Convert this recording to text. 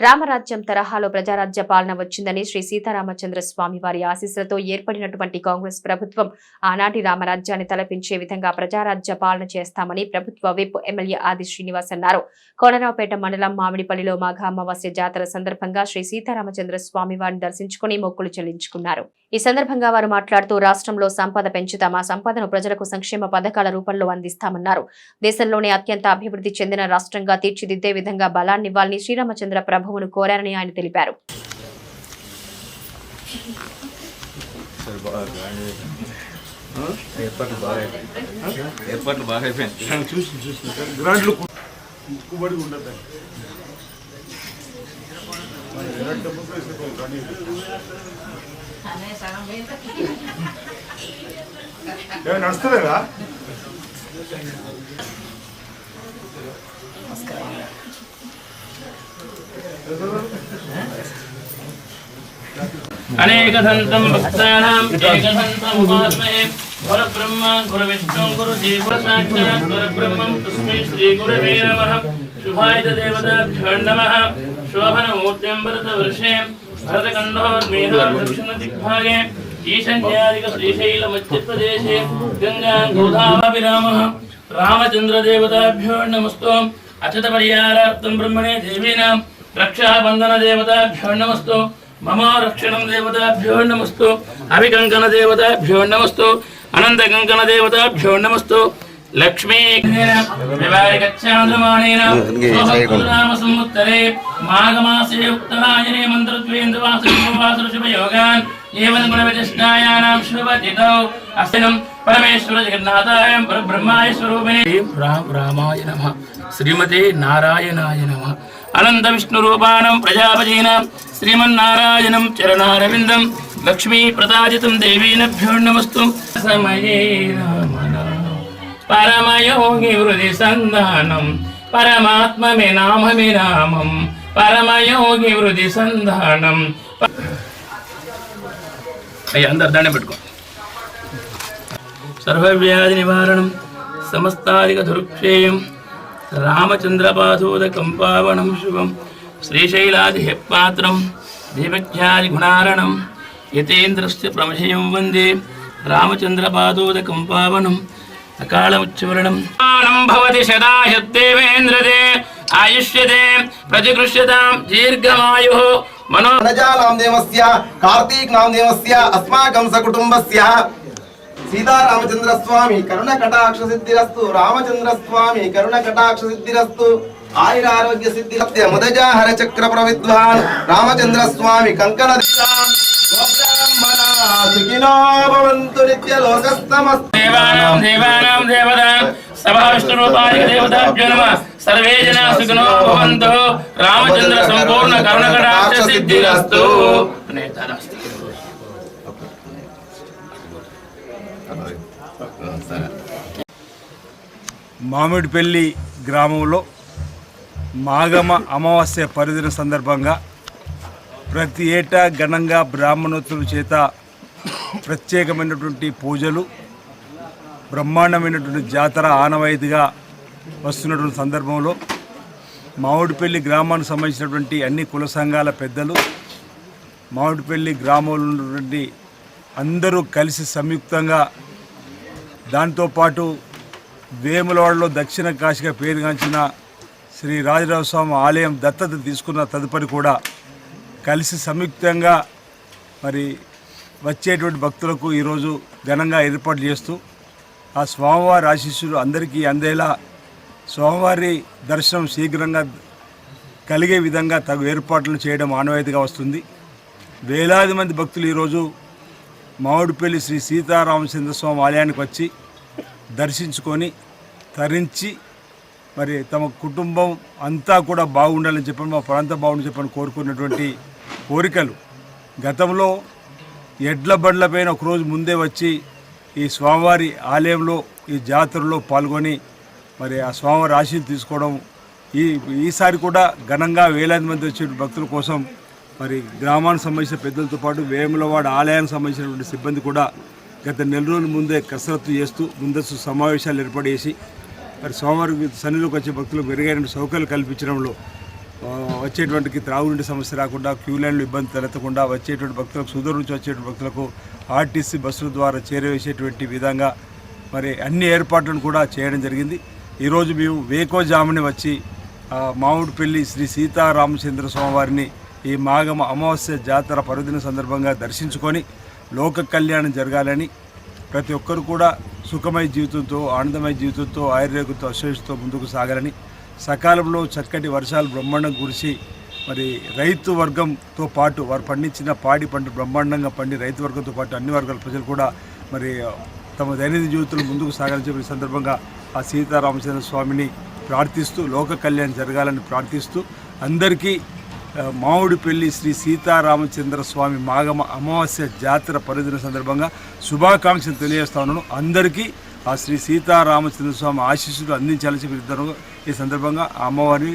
రామరాజ్యం తరహాలో ప్రజారాజ్య పాలన వచ్చిందని శ్రీ సీతారామచంద్ర స్వామి వారి ఆశీస్సులతో ఏర్పడినటువంటి కాంగ్రెస్ ప్రభుత్వం ఆనాటి రామరాజ్యాన్ని తలపించే విధంగా ప్రజారాజ్య పాలన చేస్తామని ప్రభుత్వ విప్ ఎమ్మెల్యే ఆది శ్రీనివాస్ అన్నారు. కోనరావుపేట మండలం మామిడిపల్లిలో మాఘ అమావాస్య జాతర సందర్భంగా శ్రీ సీతారామచంద్ర స్వామి వారిని దర్శించుకుని మొక్కులు చెల్లించుకున్నారు. ఈ సందర్భంగా వారు మాట్లాడుతూ రాష్ట్రంలో సంపద పెంచుతాం ఆ సంపదను ప్రజలకు సంక్షేమ పథకాల రూపంలో అందిస్తామన్నారు దేశంలోనే అత్యంత అభివృద్ధి చెందిన రాష్ట్రంగా తీర్చిదిద్దే విధంగా బలాన్నివ్వాలని శ్రీరామచంద్ర ప్రభువును కోరారని ఆయన తెలిపారు బాగా బాగా ఏర్పాట్లు బాగా అయిపోయింది ఏర్పాట్లు బాగా అయిపోయింది చూసి చూసి గ్రాండ్లు ఉండదు నడుస్తలేదా? అనేకదంతం భక్తానాం ఏకదంతముపాస్మహే గురుబ్రహ్మ గురువిష్ణు గురుదేవసాక్షాత్ గురుబ్రహ్మం తస్మై శ్రీ గురవే నమః. శుభాయ దేవతాభ్యో నమః శోభనమూర్తిం భరతవర్షే భరతఖండోర్మేధోర్దక్షిణ దిగ్భాగే రామచంద్రదేవతాభ్యో నమస్తో. అచత పరిహారార్థం బ్రహ్మణే దేవీనాం రక్షాబంధన దేవతాభ్యో నమస్తో. మమ రక్షణం దేవతాభ్యో నమస్తు. అభికంకణ దేవతాభ్యో నమస్తు. అనంత కంకణ దేవతాభ్యో లక్ష్మీ సంవత్సరే మాఘమాసే ఉత్తరాయణే మంత్రద్వేంద్రవాస శుభయోగాన్. ఏవం గుణవిశిష్టాయానాం శుభతిథౌ అస్తినం పరమేశ్వర జగన్నాథాయ పరబ్రహ్మాయ స్వరూపిణే. రామ రామాయ నమః. శ్రీమతే నారాయణాయ నమః. అనంత విష్ణు రూపాణం ప్రజాపతీనాం శ్రీమన్నారాయణం చరణారవిందం. లక్ష్మీ ప్రతాజితం దేవీనభ్యో నమస్తు. సమయే రామనామ పరమయోగి హృది సంధానం పరమాత్మమే నామమే నామం పరమయోగి హృది సంధానం. అయ్యా అందరు దండం పెట్టుకో. సర్వవ్యాధి నివారణం సమస్తాదిక దుర్క్షేయం రామచంద్రపాదోదకం పావనం శుభం శ్రీశైలాది హెప్పాత్రం దీపజ్ఞాది గుణారణం యతేంద్రస్య ప్రమశయం వందే రామచంద్రపాదోదకం పావనం అకాళముచ్చవరణం భవతి శదాహ్యదేవేంద్రదే ఆయుష్యతే ప్రతిగృష్యతాం దీర్ఘమాయు. మనో వనజానాం దేవస్య కార్తీక్ నాం దేవస్య అస్మాకం సకుటుంబస్య. సీతారామచంద్ర స్వామి కరుణ కటాక్ష సిద్ధిరస్తు రామచంద్ర స్వామి కరుణ కటాక్ష సిద్ధిరస్తు ఆయుర ఆరోగ్య సిద్ధి సత్య ముదజాహర చక్ర ప్రవిద్వాన్ రామచంద్ర స్వామి కంకణ సుఖినో భవంతు నిత్య లోకస్తమస్త. దేవానాం దేవానాం దేవతాం సభావిష్ణురూపాయ దేవతాభ్యో నమః. సర్వే జనా సుఖినో భవంతు రామచంద్ర సంపూర్ణ కరుణకటాక్ష సిద్ధిరస్తు. నేతారాస్తు మామిడిపల్లి గ్రామంలో మాగమ అమావాస్య పర్వదిన సందర్భంగా ప్రతి ఏటా ఘనంగా బ్రాహ్మణోత్సవం చేత ప్రత్యేకమైనటువంటి పూజలు బ్రహ్మాండమైనటువంటి జాతర ఆనవాయితీగా వస్తున్నటువంటి సందర్భంలో మామిడిపల్లి గ్రామానికి సంబంధించినటువంటి అన్ని కుల సంఘాల పెద్దలు మామిడిపల్లి గ్రామంలో ఉన్నటువంటి అందరూ కలిసి సంయుక్తంగా దాంతోపాటు వేములవాడలో దక్షిణ కాశీగా పేరుగాంచిన శ్రీ రాజరాజస్వామి ఆలయం దత్తత తీసుకున్న తదుపరి కూడా కలిసి సంయుక్తంగా మరి వచ్చేటువంటి భక్తులకు ఈరోజు ఘనంగా ఏర్పాటు చేస్తూ ఆ స్వామివారి ఆశీస్సులు అందరికీ అందేలా స్వామివారి దర్శనం శీఘ్రంగా కలిగే విధంగా తగు ఏర్పాట్లు చేయడం ఆనవాయితీగా వస్తుంది. వేలాది మంది భక్తులు ఈరోజు మామిడిపల్లి శ్రీ సీతారామచంద్ర స్వామి ఆలయానికి వచ్చి దర్శించుకొని తరించి మరి తమ కుటుంబం అంతా కూడా బాగుండాలని చెప్పని మా ప్రాంతం బాగుండాలని చెప్పని కోరుకున్నటువంటి కోరికలు గతంలో ఎడ్ల బండ్లపైన ఒకరోజు ముందే వచ్చి ఈ స్వామివారి ఆలయంలో ఈ జాతరలో పాల్గొని మరి ఆ స్వామివారి ఆశీలు తీసుకోవడం ఈ ఈసారి కూడా ఘనంగా వేలాది మంది వచ్చే భక్తుల కోసం మరి గ్రామానికి సంబంధించిన పెద్దలతో పాటు వేములవాడ ఆలయానికి సంబంధించినటువంటి సిబ్బంది కూడా గత నెల రోజుల ముందే కసరత్తు చేస్తూ ముందస్తు సమావేశాలు ఏర్పాటు చేసి మరి స్వామివారి సన్నిధిలోకి వచ్చే భక్తులకు మెరుగైన సౌకర్యాలు కల్పించడంలో వచ్చేటువంటి త్రాగునీటి సమస్య రాకుండా క్యూ లైన్లు ఇబ్బంది తలెత్తకుండా వచ్చేటువంటి భక్తులకు సుదూరం నుంచి వచ్చేటువంటి భక్తులకు ఆర్టీసీ బస్సుల ద్వారా చేరవేసేటువంటి విధంగా మరి అన్ని ఏర్పాట్లను కూడా చేయడం జరిగింది. ఈరోజు మేము వేకోజాముని వచ్చి ఆ, మామిడిపల్లి శ్రీ సీతారామచంద్ర స్వామివారిని ఈ మాగమ అమావాస్య జాతర పర్వదిన సందర్భంగా దర్శించుకొని లోక కళ్యాణం జరగాలని ప్రతి ఒక్కరు కూడా సుఖమయ జీవితంతో ఆనందమయ జీవితంతో ఆయుర్వేదంతో అశ్వేషతో ముందుకు సాగాలని సకాలంలో చక్కటి వర్షాలు బ్రహ్మాండం కురిసి మరి రైతు వర్గంతో పాటు వారు పండించిన పాడి పంట బ్రహ్మాండంగా పండి రైతు వర్గంతో పాటు అన్ని వర్గాల ప్రజలు కూడా మరి తమ దైనందిన జీవితంలో ముందుకు సాగాలని చెప్పిన సందర్భంగా ఆ సీతారామచంద్ర స్వామిని ప్రార్థిస్తూ లోక కళ్యాణం జరగాలని ప్రార్థిస్తూ అందరికీ ఆ, మామిడిపల్లి శ్రీ సీతారామచంద్ర స్వామి మాగమ అమావాస్య జాతర పరిధిన సందర్భంగా శుభాకాంక్షలు తెలియజేస్తా ఉన్నాను. అందరికీ ఆ శ్రీ సీతారామచంద్ర స్వామి ఆశీస్సులు అందించాలని చెప్పి ఈ సందర్భంగా అమ్మవారిని